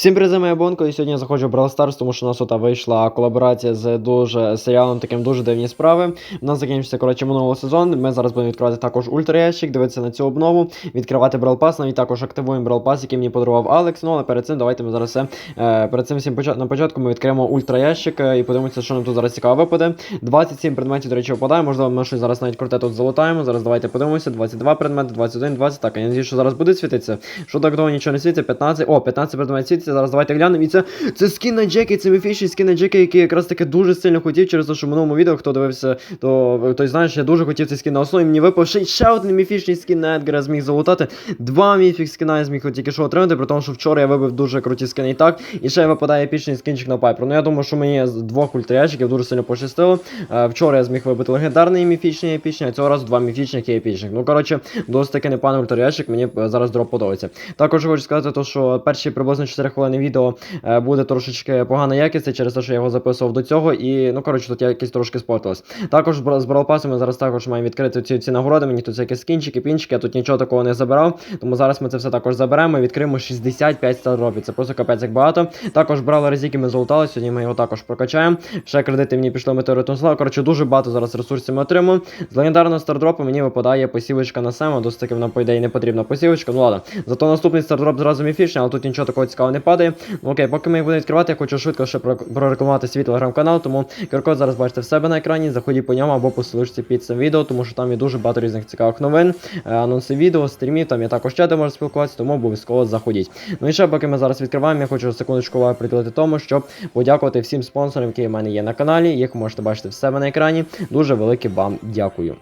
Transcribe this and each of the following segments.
Всім привіт, моя Бонко, і сьогодні я заходжу в Brawl Stars, тому що у нас тут вийшла колаборація з дуже серіалом, таким дуже дивні справи. У нас закінчився коротше минулого сезону. Ми зараз будемо відкривати також ультраящик, дивитися на цю обнову, відкривати Brawl Pass, навіть також активуємо Brawl Pass, який мені подарував Алекс. Ну але перед цим давайте ми зараз все. Е, перед цим всім на початку ми відкриємо ультраящик е, і подивимося, що нам тут зараз цікаво випаде. 27 предметів, до речі, випадає. Можливо, ми щось зараз навіть круте тут залутаємо. Зараз давайте подивимося. 22 предмети, 21, 20. Так, я надію, що зараз буде світитися. Що так довго нічого не світиться? 15. О, 15 предметів світиться. Зараз давайте глянемо. І це, це скін на Джекі, це міфічний скін на Джекі, який якраз таки дуже сильно хотів через те, що в минулому відео, хто дивився, то той знаєш, я дуже хотів цей скін на основі. Мені випав ще, ще один міфічний скін на Едгара зміг залутати. Два міфік скіна я зміг тільки що отримати, при тому, що вчора я вибив дуже круті скини і так. І ще випадає епічний скінчик на Пайпер. Ну я думаю, що мені з двох ультраящиків дуже сильно пощастило. Е, вчора я зміг вибити легендарний міфічний епічний, а цього разу два міфічних і епічних. Ну коротше, досить таки непоганий ультраящик, мені е, зараз дроп подобається. Також хочу сказати, то, що перші приблизно 4 хвилини відео е, буде трошечки погана якість через те, що я його записував до цього, і ну коротше, тут якісь трошки спортилось. Також з Бра- з Brawl Pass ми зараз також маємо відкрити ці, ці нагороди. Мені тут всякі скінчики, пінчики, я тут нічого такого не забирав. Тому зараз ми це все також заберемо і відкриємо 65 старропів. Це просто капець як багато. Також брали резики, ми золотали. Сьогодні ми його також прокачаємо. Ще кредити мені пішли метеоритну славу. Коротше, дуже багато зараз ресурсів ми отримуємо. З легендарного стардропу мені випадає посівочка на сема. Досить таки вона, по ідеї, не потрібна посівочка. Ну ладно. Зато наступний стардроп зразу міфічний, але тут нічого такого цікавого не падає. Ну окей, поки ми їх будемо відкривати, я хочу швидко ще про- прорекламувати свій телеграм-канал. Тому QR-код зараз бачите в себе на екрані. Заходіть по ньому або по під цим відео, тому що там є дуже багато різних цікавих новин, е, анонси відео, стрімів. Там є також чати можна спілкуватися, тому обов'язково заходіть. Ну і ще поки ми зараз відкриваємо, я хочу секундочку приділити тому, щоб подякувати всім спонсорам, які в мене є на каналі. Їх можете бачити в себе на екрані. Дуже велике вам дякую.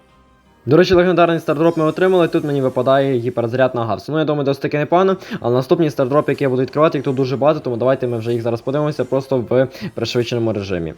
До речі, легендарний стардроп ми отримали. Тут мені випадає гіперзаряд на Гавс. Ну, я думаю, досить таки непогано. Але наступні стардропи, які я буду відкривати, їх тут дуже багато, тому давайте ми вже їх зараз подивимося просто в пришвидшеному режимі.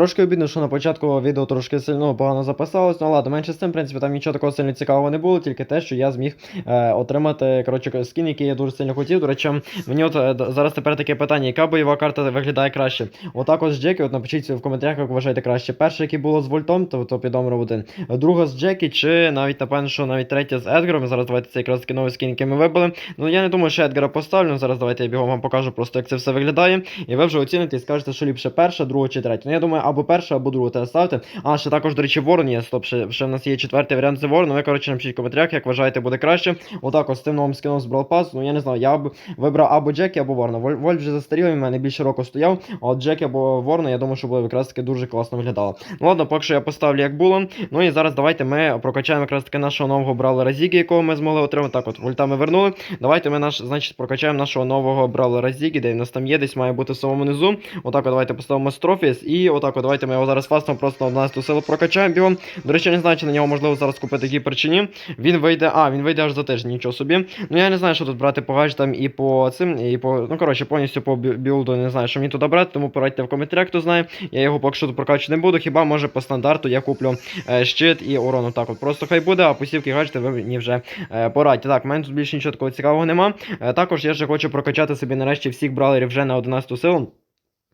Трошки обідно, що на початку відео трошки сильно погано записалось. Ну ладно, менше з тим, в принципі, там нічого такого сильно цікавого не було, тільки те, що я зміг е, отримати коротше, скін, який я дуже сильно хотів. До речі, мені от е, зараз тепер таке питання, яка бойова карта виглядає краще? Отак от з Джекі, от напишіть в коментарях, як вважаєте краще. Перше, яке було з Вольтом, то, то під номером один. Друга з Джекі, чи навіть напевно, що навіть третя з Едгаром. Зараз давайте це якраз таки новий скін, який ми вибили. Ну я не думаю, що Едгара поставлю. Зараз давайте я бігом вам покажу просто, як це все виглядає. І ви вже оціните і скажете, що ліпше перша, друга чи третя. Ну я думаю, або перша, або друга те ставте. А ще також, до речі, Ворон є. Стоп, ще, ще в нас є четвертий варіант з Ворон. Ви, коротше, напишіть в коментарях, як вважаєте, буде краще. Отак, ось з тим новим скином з Pass. Ну я не знаю, я б вибрав або Джекі, або Ворона. Воль, Воль вже застарілий, в мене більше року стояв. А от Джекі або Ворона, я думаю, що буде якраз таки дуже класно виглядало. Ну ладно, поки що я поставлю як було. Ну і зараз давайте ми прокачаємо якраз таки нашого нового бравлера Зігі, якого ми змогли отримати. Так, от вольта ми вернули. Давайте ми наш, значить, прокачаємо нашого нового бравлера Зігі, де у нас там є, десь має бути в самому низу. Отак, от давайте поставимо Строфіс. І отак, от давайте ми його зараз фастом просто на 11 силу прокачаємо бігом. До речі, я не знаю, чи на нього можливо зараз купити гіпер чи ні. Він вийде. А, він вийде аж за тиждень, нічого собі. Ну я не знаю, що тут брати по гаджетам і по цим, і по. Ну коротше, повністю по білду не знаю, що мені туди брати, тому порадьте в коментарях, хто знає. Я його поки що тут прокачувати не буду. Хіба може по стандарту я куплю е, щит і урон. Так от просто хай буде, а посівки гаджети ви мені вже е, порадьте. Так, в мене тут більше нічого такого цікавого нема. Е, також я ще хочу прокачати собі нарешті всіх бравлерів вже на 11 силу.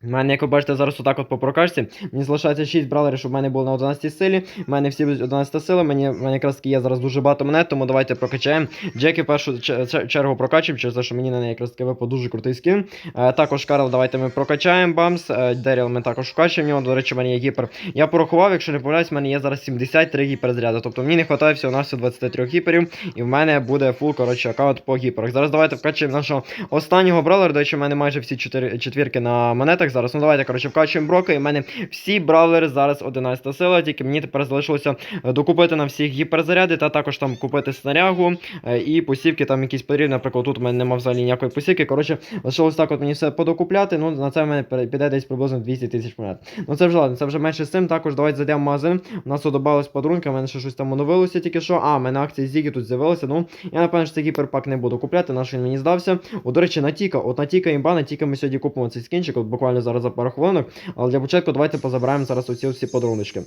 У мене, як ви бачите, зараз отак от по прокачці. Мені залишається 6 бравлерів, щоб в мене було на 11 силі. У мене всі будуть 11 сили. Мені, в мене якраз таки є зараз дуже багато монет, тому давайте прокачаємо. Джекі в першу чергу прокачуємо, через те, що мені на неї якраз таки випав дуже крутий скін. Е, також Карл, давайте ми прокачаємо бамс. Е, Деріл ми також вкачуємо. Нього, до речі, в мене є гіпер. Я порахував, якщо не помиляюсь, в мене є зараз 73 гіперзаряди. Тобто мені не вистачає всього на 23 гіперів, і в мене буде фул, коротше, аккаунт по гіперах. Зараз давайте вкачуємо нашого останнього бравлера. До речі, в мене майже всі чотири четвірки на монетах так зараз. Ну давайте, коротше, вкачуємо брока, і в мене всі бравлери зараз 11 сила, тільки мені тепер залишилося е, докупити на всіх гіперзаряди, та також там купити снарягу е, і посівки там якісь потрібні. Наприклад, тут у мене немає взагалі ніякої посівки. Коротше, лишилось так от мені все подокупляти. Ну, на це в мене піде десь приблизно 200 тисяч монет. Ну це вже ладно, це вже менше з цим. Також давайте зайдемо в магазин. У нас додавалось подарунки, у мене ще щось там оновилося тільки що. А, в мене акції Зігі тут з'явилися. Ну, я напевно, що цей гіперпак не буду купляти, наш він мені здався. О, до речі, на Тіка, от на Тіка імба, на Тіка ми сьогодні купимо цей скінчик, от буквально зараз за пару хвилинок. Але для початку давайте позабираємо зараз оці всі подаруночки.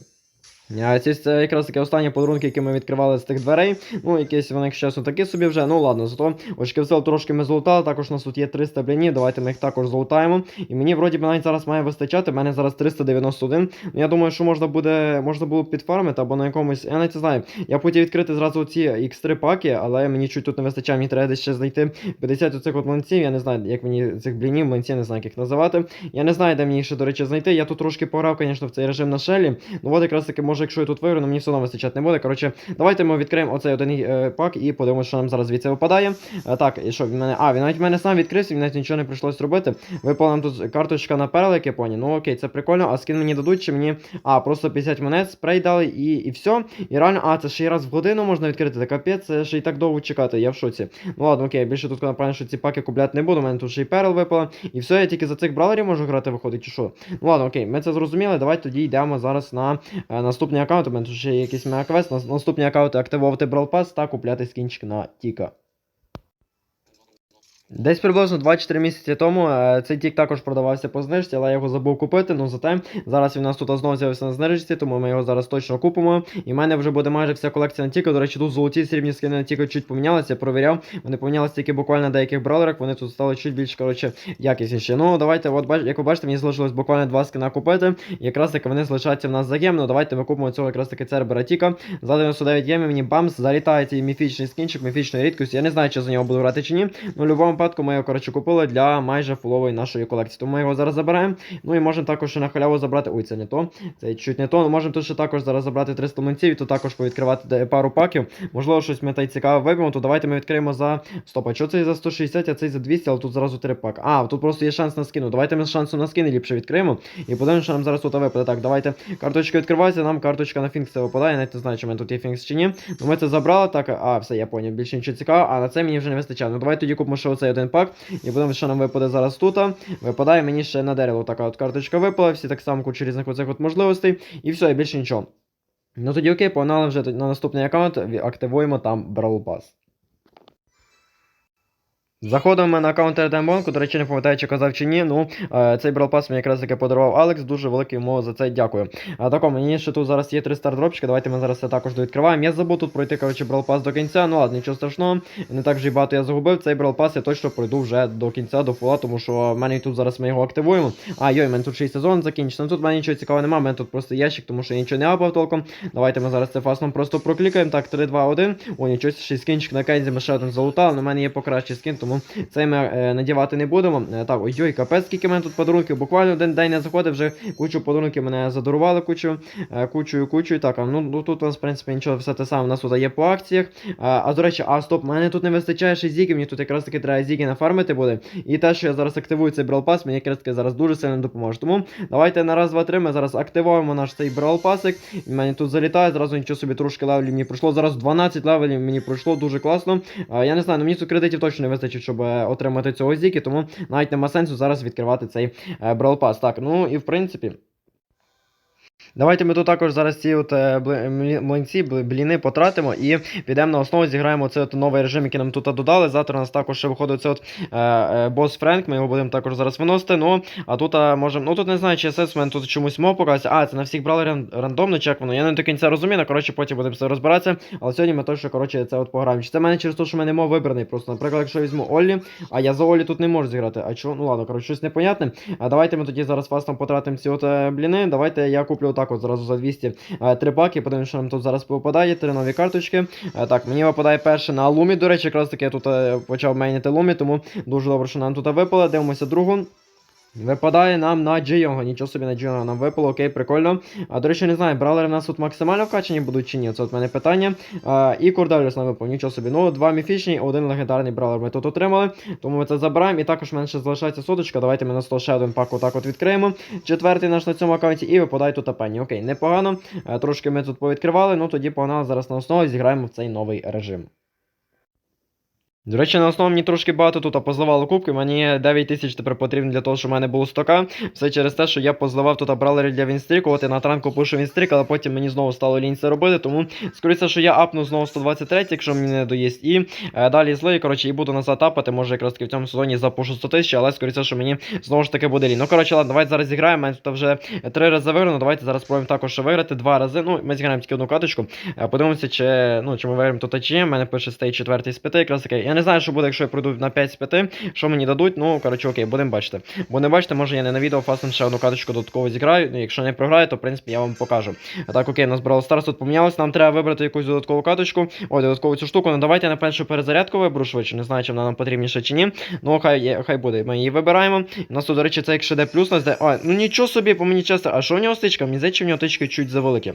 А ці це якраз таки останні подарунки, які ми відкривали з тих дверей. Ну, якісь вони, якщо чесно, такі собі вже. Ну ладно, зато очки сил трошки ми золотали. Також у нас тут є 300 блінів. Давайте ми їх також золотаємо. І мені вроді би навіть зараз має вистачати. У мене зараз 391. Ну, я думаю, що можна буде можна було б підфармити або на якомусь. Я навіть не знаю. Я хотів відкрити зразу ці X3 паки, але мені чуть тут не вистачає. Мені треба десь ще знайти 50 оцих от млинців. Я не знаю, як мені цих блінів, млинців, не знаю, як їх називати. Я не знаю, де мені ще, до речі, знайти. Я тут трошки пограв, звісно, в цей режим на шелі. Ну от якраз таки, може, якщо я тут виграю, ну мені все одно вистачати не буде. Коротше, давайте ми відкриємо оцей один е, пак і подивимося, що нам зараз звідси випадає. Е, так, і що він мене. А, він навіть в мене сам відкрився, він навіть нічого не прийшлось робити. Випала нам тут карточка на перл, як я поняв. Ну окей, це прикольно, а скін мені дадуть, чи мені. А, просто 50 монет, спрей дали і, і все. І реально, а, це ще й раз в годину можна відкрити. Та капець, це ще й так довго чекати, я в шоці. Ну ладно, окей, більше тут, напевно, що ці паки купляти не буду. У мене тут ще й перл випала. І все, я тільки за цих бралерів можу грати, виходить, чи що. Ну ладно, окей, ми це зрозуміли. Давайте тоді йдемо зараз на е, наступний аккаунт. У мене тут ще є якийсь мегаквест. На наступний аккаунт активувати Pass та купляти скінчик на Тіка. Десь приблизно 2-4 місяці тому е, цей тік також продавався по знижці, але я його забув купити. Ну зате зараз він у нас тут знову з'явився на знижці, тому ми його зараз точно купимо. І в мене вже буде майже вся колекція на тіка. До речі, тут золоті срібні скини на тіка чуть помінялися, я провіряв. Вони помінялися тільки буквально на деяких браулерах, вони тут стали чуть більш коротше якісніші. Ну давайте, от бач, як ви бачите, мені залишилось буквально два скина купити. І якраз таки вони залишаються в нас за гем. Ну давайте ми купимо цього якраз таки цербера тіка. За 99 гемів мені бамс, залітає цей міфічний скінчик, міфічної рідкості. Я не знаю, чи за нього буду грати чи ні. Ну, будь-якому випадку ми його коротше купили для майже фулової нашої колекції. Тому ми його зараз забираємо. Ну і можемо також на халяву забрати. Ой, це не то. Це чуть не то. Ну, можемо тут ще також зараз забрати 300 млинців і тут також повідкривати пару паків. Можливо, щось ми та й цікаве виб'ємо, то давайте ми відкриємо за. Стоп, а що цей за 160, а цей за 200, але тут зразу 3 пак. А, тут просто є шанс на скину. Давайте ми з шансом на скини ліпше відкриємо. І подивимося, що нам зараз тут випаде. Так, давайте. Карточка відкривається, нам карточка на Фінкс це випадає. Навіть не знаю, чи мене тут є Фінкс чи ні. Ну ми це забрали, так, а, все, я поняв, більше нічого цікавого, а на це мені вже не вистачає. Ну давайте тоді купимо ще оцей один пак. І будемо, що нам випаде зараз тут. Випадає мені ще на дерево така от карточка випала, всі так само кучу різних оцих от можливостей. І все, і більше нічого. Ну тоді окей, погнали вже на наступний аккаунт, активуємо там Brawl Pass. Заходимо на аккаунт Редембонку, до речі, не пам'ятаю, чи казав чи ні. Ну, е, цей Pass мені якраз таки подарував Алекс, дуже велике йому за це дякую. А тако, мені ще тут зараз є 3 стардропчики, давайте ми зараз це також довідкриваємо. Я забув тут пройти, коротше, Brawl до кінця, ну ладно, нічого страшного, не так вже й багато я загубив. Цей Pass я точно пройду вже до кінця, до фула, тому що в мене тут зараз ми його активуємо. А, йой, мене тут ще й сезон закінчиться. Ну тут в мене нічого цікавого немає, в мене тут просто ящик, тому що я нічого не апав толком. Давайте ми зараз це фастом просто проклікаємо. Так, 3, 2, 1. О, нічого, ще й скінчик на Кензі ми ще один залутали, але в мене є покращий скін, тому цей ми е, надівати не будемо. Е, так, ой, ой, капець, скільки мене тут подарунків. Буквально один день не заходив, вже кучу подарунків мене задарували кучу, е, кучу, кучу. Так, а ну, ну тут у нас, в принципі, нічого, все те саме у нас тут є по акціях. А, а до речі, а стоп, мене тут не вистачає ще зіги, мені тут якраз таки треба зіги нафармити буде. І те, що я зараз активую цей Brawl Pass, мені якраз таки зараз дуже сильно допоможе. Тому давайте на раз, два, три, ми зараз активуємо наш цей Brawl Passик. Він мене тут залітає, зразу нічого собі трошки левелів мені пройшло. Зараз 12 левелів мені пройшло, дуже класно. А, я не знаю, ну мені тут кредитів точно не вистачить, щоб е, отримати цього зіки, тому навіть нема сенсу зараз відкривати цей е, Brawl Pass. Так, ну і в принципі. Давайте ми тут також зараз ці от е, млинці, бліни потратимо і підемо на основу, зіграємо цей от новий режим, який нам тут додали. Завтра у нас також ще виходить цей от е, е, бос Френк, ми його будемо також зараз виносити. Ну, а тут можемо. Ну тут не знаю, чи мене тут чомусь мов показується. А, це на всіх брали рандомно, воно. Я не до кінця розумію, ну, коротше, потім будемо все розбиратися. Але сьогодні ми точно, коротше, це от пограємо. Чи це мене через те, що мене мов вибраний. Просто, наприклад, якщо візьму Оллі, а я за Оллі тут не можу зіграти. А чого? Ну ладно, коротше, щось непонятне. А давайте ми тоді зараз фастом потратимо ці от бліни. Давайте я куплю отак от зразу за 200 е, три паки. Подивимося, що нам тут зараз попадає. Три нові карточки. Е, так, мені випадає перше на Лумі. До речі, якраз таки я тут е, почав мейнити Лумі, тому дуже добре, що нам тут випало. Дивимося другу. Випадає нам на Джейонга. Нічого собі на Джейонга нам випало, окей, прикольно. А до речі, не знаю, бралери в нас тут максимально вкачані будуть чи ні. Це от мене питання. А, і Кордаліус нам випав, нічого собі. Ну, два міфічні, один легендарний бравлер ми тут отримали. Тому ми це забираємо. І також ще залишається соточка. Давайте ми на 100 ще один пак отак от відкриємо. Четвертий наш на цьому аккаунті. І випадає тут апені. Окей, непогано. Е, Трошки ми тут повідкривали. Ну тоді погнали зараз на основу зіграємо в цей новий режим. До речі, на основному мені трошки багато тут позливало кубки. Мені 9 тисяч тепер потрібно для того, щоб в мене було 100к. Все через те, що я позливав тут бралерів для Вінстріку. От я на транку пишу Вінстрік, але потім мені знову стало лінь це робити. Тому скоріше, що я апну знову 123, якщо мені не доїсть. І е, далі злий, коротше, і буду назад апати. Може якраз таки в цьому сезоні запушу 100 тисяч, але скоріше, що мені знову ж таки буде лінь. Ну коротше, ладно, давайте зараз зіграємо. Мене тут вже три рази виграно. Давайте зараз спробуємо також виграти два рази. Ну, ми зіграємо тільки одну каточку. Е, Подивимося, чи, ну, чи ми виграємо тут чи. У мене пише стей четвертий з п'яти, якраз таки. Я не знаю, що буде, якщо я пройду на 5 з 5, що мені дадуть. Ну, коротше, окей, будемо бачити. Бо не бачите, може я не на відео фастом ще одну каточку додатково зіграю. Ну, якщо не програю, то в принципі я вам покажу. А так, окей, нас Brawl Stars тут помінялось. Нам треба вибрати якусь додаткову каточку. Ой, додаткову цю штуку. Ну давайте я першу перезарядку виберу швидше. Не знаю, чи вона нам потрібніше чи ні. Ну, хай хай буде. Ми її вибираємо. У нас тут, до речі, це якщо де плюс, нас де. А, ну нічого собі, по мені часто. А що у нього стичка? Мені в нього тички чуть завеликі.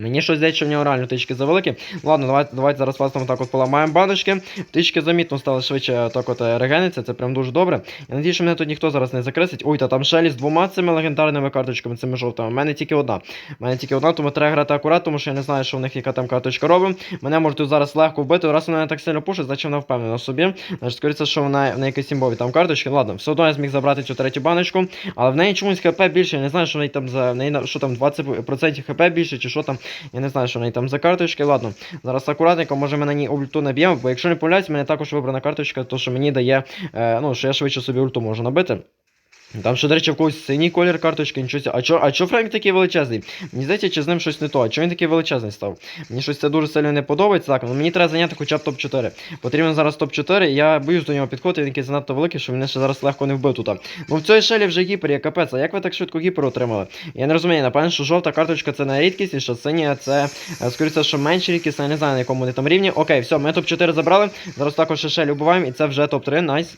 Мені щось здається, що в нього реально тички завеликі. Ладно, давайте, давайте зараз фастом так от поламаємо баночки. Тички замітно стали швидше так от е, регениться, це прям дуже добре. Я надію, що мене тут ніхто зараз не закресить. Ой, та там Шелі з двома цими легендарними карточками, цими жовтими. У мене тільки одна. У мене тільки одна, тому треба грати акурат, тому що я не знаю, що в них яка там карточка робить. Мене можуть зараз легко вбити. Раз вона так сильно пушить, значить вона впевнена в собі. Значить, скоріше, що вона неї якісь імбові там карточки. Ладно, все одно я зміг забрати цю третю баночку, але в неї чомусь хп більше. Я не знаю, що в неї там за в неї на- що там 20% хп більше, чи що там. Я не знаю, що в там за карточки. Ладно, зараз акуратненько, може ми на ній ульту наб'ємо, бо якщо не помиляюсь, в мене також вибрана карточка, то що мені дає, е, ну, що я швидше собі ульту можу набити. Там ще, до речі, в когось синій колір карточки, нічого. А чо, а чо Френк такий величезний? Мені здається, чи з ним щось не то. А чого він такий величезний став? Мені щось це дуже сильно не подобається. Так, ну мені треба зайняти хоча б топ-4. Потрібен зараз топ-4, і я боюсь до нього підходити, він якийсь занадто великий, що мене ще зараз легко не вбив тут. Ну в цій шелі вже гіпер є капець. А як ви так швидко гіпер отримали? Я не розумію, напевно, що жовта карточка це найрідкісніша, синя це, е, скоріше, що менш рідкісна, я не знаю на якому вони там рівні. Окей, все, ми топ-4 забрали. Зараз також ще шелі убиваємо, і це вже топ-3, найс.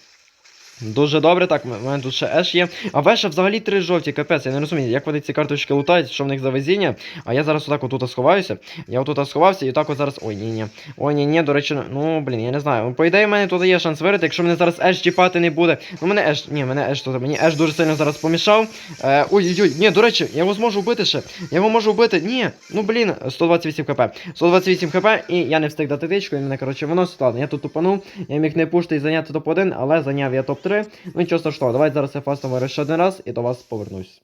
Дуже добре, так, в мене тут ще Еш є. А в Еша взагалі три жовті, капець. Я не розумію, як вони ці карточки лутають, що в них за везіння. А я зараз отак отут сховаюся. Я отут сховався і отак от зараз. Ой, ні, ні. Ой, ні, ні, до речі, ну блін, я не знаю. По ідеї, в мене тут є шанс вирити, якщо мене зараз Еш чіпати не буде. Ну мене Еш. Ні, мене Еш тут. Мені Еш дуже сильно зараз помішав. Е, Ой-ой-ой, ні, до речі, я його зможу вбити ще. Я його можу вбити. Ні, ну блін, 128 хп. 128 хп, і я не встиг дати тичку, і мене, коротше, виносить. Ладно, я тут тупанув. Я міг не пушти і зайняти топ-1, але зайняв я топ-3. Ну нічого страшного, давайте зараз я фастом ще один раз і до вас повернусь.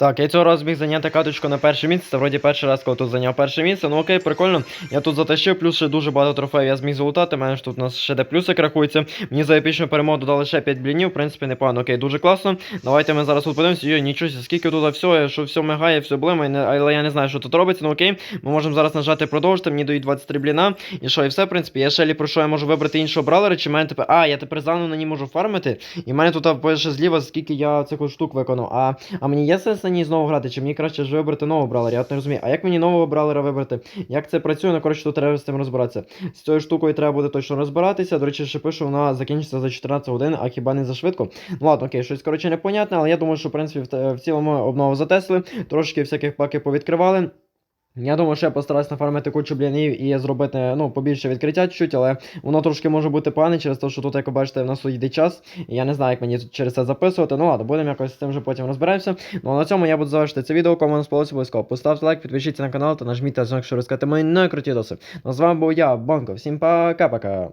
Так, я цього разу зміг зайняти каточку на перше місце. Це вроді перший раз, коли тут зайняв перше місце. Ну окей, прикольно. Я тут затащив, плюс ще дуже багато трофеїв я зміг залутати. Мене ж тут у нас ще де плюсик рахується. Мені за епічну перемогу додали ще 5 блінів. В принципі, непогано. Окей, дуже класно. Давайте ми зараз тут подивимося. Йой, нічого, скільки тут всього, що все мигає, все блимає, але я не знаю, що тут робиться. Ну окей, ми можемо зараз нажати продовжити. Мені дають 23 бліна. І що, і все, в принципі. Я ще про що я можу вибрати іншого бралера, чи мене тепер. А, я тепер заново на ній можу фармити. І в мене тут пише зліва, скільки я цих штук виконав. А, а мені є сенс на знову грати, чи мені краще ж вибрати нового бралера? Я от не розумію. А як мені нового бралера вибрати? Як це працює? Ну, коротше, тут треба з цим розбиратися. З цією штукою треба буде точно розбиратися. До речі, ще пишу, вона закінчиться за 14 годин, а хіба не за швидко. Ну ладно, окей, щось коротше непонятне, але я думаю, що в принципі в, цілому обнову затесли, трошки всяких паків повідкривали. Я думаю, що я постараюсь нафармити кучу блінів і зробити ну, побільше відкриття чуть, але воно трошки може бути погане через те, що тут, як ви бачите, в нас йде час. І я не знаю, як мені тут через це записувати. Ну ладно, будемо якось з цим вже потім розбираємося. Ну а на цьому я буду завершити це відео. Кому не сподобалося, обов'язково поставте лайк, підпишіться на канал та нажміть на дзвоник, щоб розкати мої найкруті доси. Ну з вами був я, Банко. Всім пока-пока.